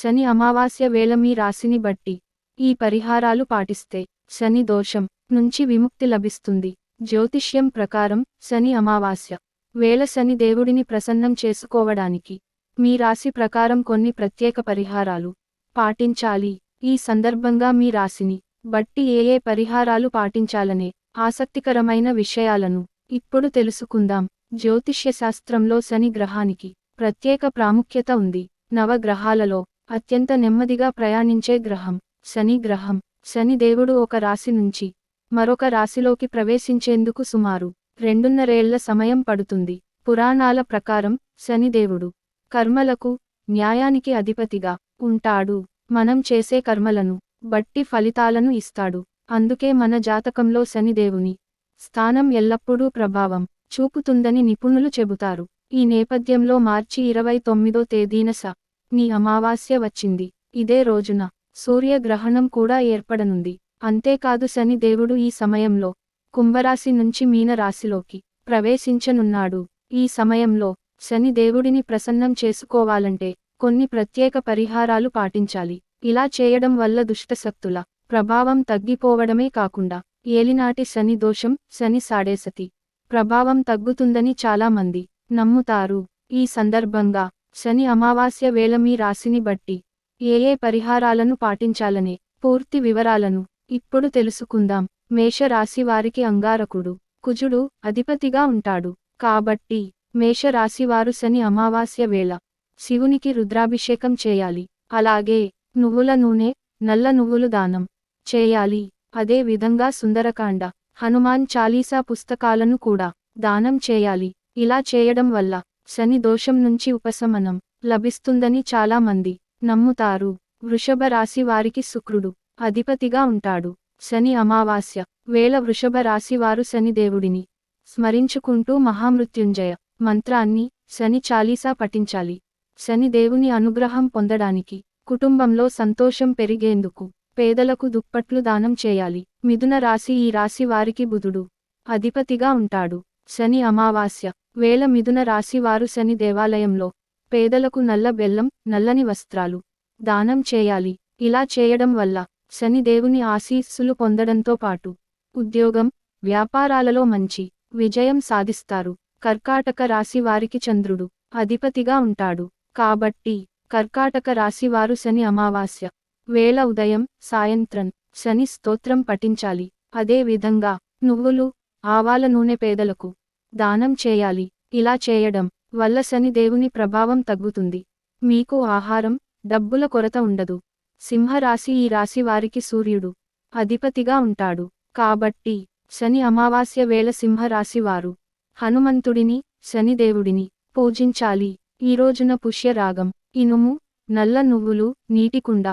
శని అమావాస్య వేళ మీ రాశిని బట్టి ఈ పరిహారాలు పాటిస్తే శని దోషం నుంచి విముక్తి లభిస్తుంది. జ్యోతిష్యం ప్రకారం శని అమావాస్య వేళ శని దేవుడిని ప్రసన్నం చేసుకోవడానికి మీ రాశి ప్రకారం కొన్ని ప్రత్యేక పరిహారాలు పాటించాలి. ఈ సందర్భంగా మీ రాశిని బట్టి ఏ ఏ పరిహారాలు పాటించాలనే ఆసక్తికరమైన విషయాలను ఇప్పుడు తెలుసుకుందాం. జ్యోతిష్య శాస్త్రంలో శని గ్రహానికి ప్రత్యేక ప్రాముఖ్యత ఉంది. నవగ్రహాలలో అత్యంత నెమ్మదిగా ప్రయాణించే గ్రహం శని గ్రహం. శని దేవుడు ఒక రాశి నుంచి మరొక రాశిలోకి ప్రవేశించేందుకు సుమారు రెండున్నరేళ్ళ సమయం పడుతుంది. పురాణాల ప్రకారం శనిదేవుడు కర్మలకు న్యాయానికి అధిపతిగా ఉంటాడు. మనం చేసే కర్మలను బట్టి ఫలితాలను ఇస్తాడు. అందుకే మన జాతకంలో శనిదేవుని స్థానం ఎల్లప్పుడూ ప్రభావం చూపుతుందని నిపుణులు చెబుతారు. ఈ నేపథ్యంలో మార్చి ఇరవై తొమ్మిదో తేదీన స ని అమావాస్య వచ్చింది. ఇదే రోజున సూర్యగ్రహణం కూడా ఏర్పడనుంది. అంతేకాదు శని దేవుడు ఈ సమయంలో కుంభరాశి నుంచి మీనరాశిలోకి ప్రవేశించనున్నాడు. ఈ సమయంలో శని దేవుడిని ప్రసన్నం చేసుకోవాలంటే కొన్ని ప్రత్యేక పరిహారాలు పాటించాలి. ఇలా చేయడం వల్ల దుష్టశక్తుల ప్రభావం తగ్గిపోవడమే కాకుండా ఏలినాటి శని దోషం శని సాడేసతి ప్రభావం తగ్గుతుందని చాలామంది నమ్ముతారు. ఈ సందర్భంగా శని అమావాస్య వేళ మీ రాశిని బట్టి ఏ ఏ పరిహారాలను పాటించాలనే పూర్తి వివరాలను ఇప్పుడు తెలుసుకుందాం. మేషరాశి వారికి అంగారకుడు కుజుడు అధిపతిగా ఉంటాడు. కాబట్టి మేషరాశివారు శని అమావాస్య వేళ శివునికి రుద్రాభిషేకం చేయాలి. అలాగే నువ్వుల నూనె నల్ల నువ్వులు దానం చేయాలి. అదే విధంగా సుందరకాండ హనుమాన్ చాలీసా పుస్తకాలను కూడా దానం చేయాలి. ఇలా చేయడం వల్ల శని దోషం నుంచి ఉపశమనం లభిస్తుందని చాలామంది నమ్ముతారు. వృషభ రాశి వారికి శుక్రుడు అధిపతిగా ఉంటాడు. శని అమావాస్య వేళ వృషభ రాశి వారు శనిదేవుడిని స్మరించుకుంటూ మహామృత్యుంజయ మంత్రాన్ని శని చాలీసా పఠించాలి. శనిదేవుని అనుగ్రహం పొందడానికి కుటుంబంలో సంతోషం పెరిగేందుకు పేదలకు దుప్పట్లు దానం చేయాలి. మిథున రాశి ఈ రాశి వారికి బుధుడు అధిపతిగా ఉంటాడు. శని అమావాస్య వేల మిథున రాశి వారు శని దేవాలయంలో పేదలకు నల్ల బెల్లం నల్లని వస్త్రాలు దానం చేయాలి. ఇలా చేయడం వల్ల శని దేవుని ఆశీస్సులు పొందడంతో పాటు ఉద్యోగం వ్యాపారాలలో మంచి విజయం సాధిస్తారు. కర్కాటక రాశి వారికి చంద్రుడు అధిపతిగా ఉంటాడు. కాబట్టి కర్కాటక రాశి వారు శని అమావాస్య వేళ ఉదయం సాయంత్రం శని స్తోత్రం పఠించాలి. అదే విధంగా నువ్వులు ఆవాల నూనె పేదలకు దానం చేయాలి. ఇలా చేయడం వల్ల శని దేవుని ప్రభావం తగ్గుతుంది. మీకు ఆహారం డబ్బుల కొరత ఉండదు. సింహరాశి ఈ రాశి వారికి సూర్యుడు అధిపతిగా ఉంటాడు. కాబట్టి శని అమావాస్య వేళ సింహరాశి వారు హనుమంతుడిని శనిదేవుడిని పూజించాలి. ఈ రోజున పుష్యరాగం ఇనుము నల్ల నువ్వులు నీటికుండ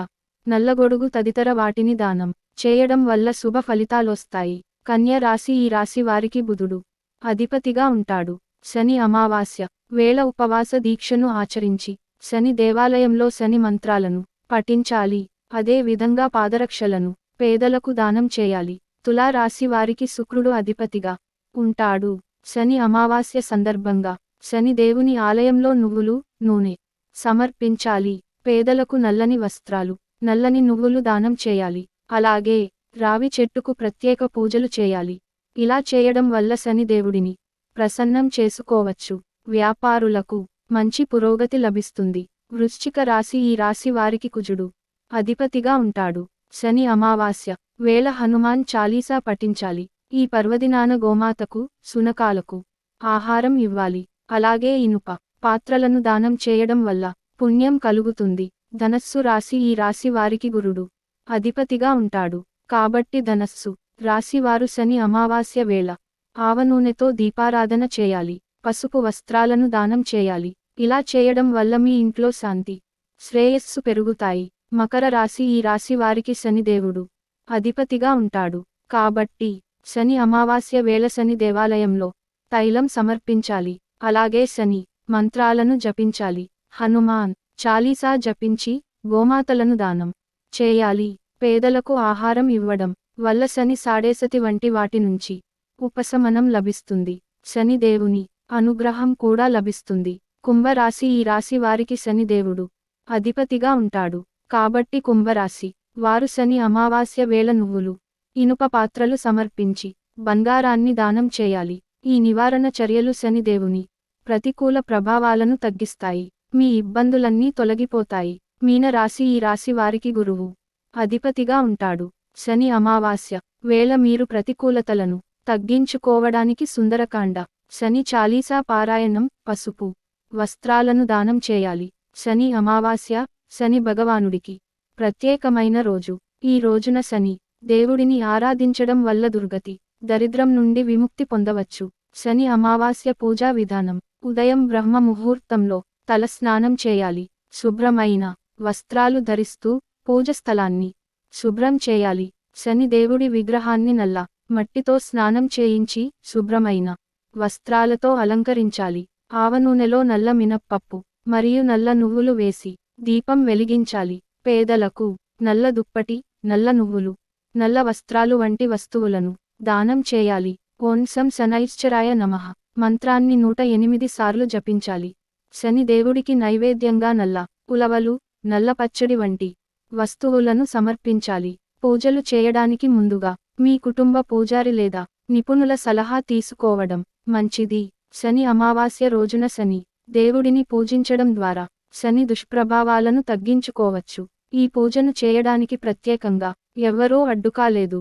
నల్లగొడుగు తదితర వాటిని దానం చేయడం వల్ల శుభ ఫలితాలొస్తాయి. కన్య రాశి ఈ రాశి వారికి బుధుడు అధిపతిగా ఉంటాడు. శని అమావాస్య. వేళ ఉపవాస దీక్షను ఆచరించి శని దేవాలయంలో శని మంత్రాలను పఠించాలి. అదే విధంగా పాదరక్షలను పేదలకు దానం చేయాలి. తులారాశి వారికి శుక్రుడు అధిపతిగా ఉంటాడు. శని అమావాస్య సందర్భంగా శని దేవుని ఆలయంలో నువ్వులు నూనె సమర్పించాలి. పేదలకు నల్లని వస్త్రాలు నల్లని నువ్వులు దానం చేయాలి. అలాగే రావి చెట్టుకు ప్రత్యేక పూజలు చేయాలి. ఇలా చేయడం వల్ల శనిదేవుడిని ప్రసన్నం చేసుకోవచ్చు. వ్యాపారులకు మంచి పురోగతి లభిస్తుంది. వృశ్చిక రాశి ఈ రాశి వారికి కుజుడు అధిపతిగా ఉంటాడు. శని అమావాస్య వేళ హనుమాన్ చాలీసా పఠించాలి. ఈ పర్వదినాన గోమాతకు సునకాలకు ఆహారం ఇవ్వాలి. అలాగే ఇనుప పాత్రలను దానం చేయడం వల్ల పుణ్యం కలుగుతుంది. ధనస్సు రాశి ఈ రాశి వారికి గురుడు అధిపతిగా ఉంటాడు. కాబట్టి ధనస్సు రాశివారు శని అమావాస్య వేళ. ఆవనూనెతో దీపారాధన చేయాలి. పసుపు వస్త్రాలను దానం చేయాలి. ఇలా చేయడం వల్ల మీ ఇంట్లో శాంతి శ్రేయస్సు పెరుగుతాయి. మకర రాశి ఈ రాశి వారికి శనిదేవుడు అధిపతిగా ఉంటాడు. కాబట్టి శని అమావాస్య వేళ శని దేవాలయంలో తైలం సమర్పించాలి. అలాగే శని మంత్రాలను జపించాలి. హనుమాన్ చాలీసా జపించి గోమాతలను దానం చేయాలి. పేదలకు ఆహారం ఇవ్వడం వల్ల శని సాడేసతి వంటి వాటి నుంచి ఉపశమనం లభిస్తుంది. శనిదేవుని అనుగ్రహం కూడా లభిస్తుంది. కుంభరాశి ఈ రాశి వారికి శనిదేవుడు అధిపతిగా ఉంటాడు. కాబట్టి కుంభరాశి వారు శని అమావాస్య వేళ నువ్వులు ఇనుప పాత్రలు సమర్పించి బంగారాన్ని దానం చేయాలి. ఈ నివారణ చర్యలు శనిదేవుని ప్రతికూల ప్రభావాలను తగ్గిస్తాయి. మీ ఇబ్బందులన్నీ తొలగిపోతాయి. మీన రాశి ఈ రాశి వారికి గురువు అధిపతిగా ఉంటాడు. శని అమావాస్య. వేళ మీరు ప్రతికూలతలను తగ్గించుకోవడానికి సుందరకాండ. శని చాలీసా పారాయణం పసుపు వస్త్రాలను దానం చేయాలి. శని అమావాస్య శని భగవానుడికి ప్రత్యేకమైన రోజు. ఈ రోజున శని దేవుడిని ఆరాధించడం వల్ల దుర్గతి దరిద్రం నుండి విముక్తి పొందవచ్చు. శని అమావాస్య పూజా విధానం. ఉదయం బ్రహ్మ ముహూర్తంలో తలస్నానం చేయాలి. శుభ్రమైన వస్త్రాలు ధరిస్తూ పూజ స్థలాన్ని శుభ్రం చేయాలి. శని దేవుడి విగ్రహాన్ని నల్ల మట్టితో స్నానం చేయించి శుభ్రమైన వస్త్రాలతో అలంకరించాలి. ఆవనూనెలో నల్ల మినప్పప్పు మరియు నల్ల నువ్వులు వేసి దీపం వెలిగించాలి. పేదలకు నల్ల దుప్పటి నల్ల నువ్వులు నల్ల వస్త్రాలు వంటి వస్తువులను దానం చేయాలి. ఓంసం శనైశ్చరాయ నమః. మంత్రాన్ని నూట ఎనిమిది సార్లు జపించాలి. శని దేవుడికి నైవేద్యంగా నల్ల ఉలవలు నల్ల పచ్చడి వంటి వస్తువులను సమర్పించాలి. పూజలు చేయడానికి ముందుగా మీ కుటుంబ పూజారి లేదా నిపుణుల సలహా తీసుకోవడం మంచిది. శని అమావాస్య రోజున శని దేవుడిని పూజించడం ద్వారా శని దుష్ప్రభావాలను తగ్గించుకోవచ్చు. ఈ పూజను చేయడానికి ప్రత్యేకంగా ఎవ్వరూ అడ్డుకాలేదు.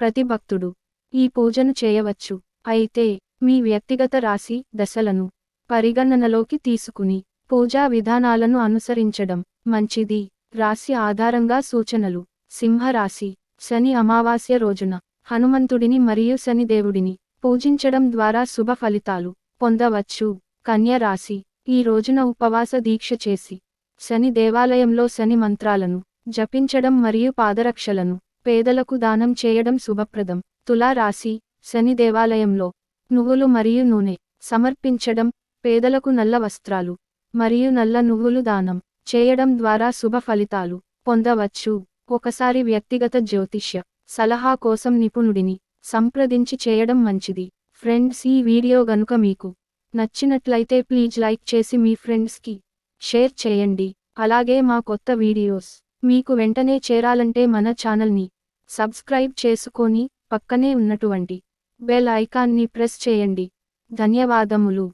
ప్రతి భక్తుడు ఈ పూజను చేయవచ్చు. అయితే మీ వ్యక్తిగత రాశి దశలను పరిగణనలోకి తీసుకుని పూజా విధానాలను అనుసరించడం మంచిది. రాశి ఆధారంగా సూచనలు. సింహరాశి. శని అమావాస్య రోజున. హనుమంతుడిని మరియు శని దేవుడిని పూజించడం ద్వారా శుభ ఫలితాలు పొందవచ్చు. కన్యరాశి ఈ రోజున ఉపవాస దీక్ష చేసి శని దేవాలయంలో శని మంత్రాలను జపించడం మరియు పాదరక్షలను పేదలకు దానం చేయడం శుభప్రదం. తులారాశి శని దేవాలయంలో నువ్వులు మరియు నూనె సమర్పించడం పేదలకు నల్ల వస్త్రాలు మరియు నల్ల నువ్వులు దానం చేయడం ద్వారా శుభ ఫలితాలు పొందవచ్చు. ఒకసారి వ్యక్తిగత జ్యోతిష్య సలహా కోసం నిపుణుడిని సంప్రదించి చేయడం మంచిది. ఫ్రెండ్స్ ఈ వీడియో గనుక మీకు నచ్చినట్లయితే ప్లీజ్ లైక్ చేసి మీ ఫ్రెండ్స్కి షేర్ చేయండి. అలాగే మా కొత్త వీడియోస్ మీకు వెంటనే చేరాలంటే మన ఛానల్ని సబ్స్క్రైబ్ చేసుకొని పక్కనే ఉన్నటువంటి బెల్ ఐకాన్ని ప్రెస్ చేయండి. ధన్యవాదములు.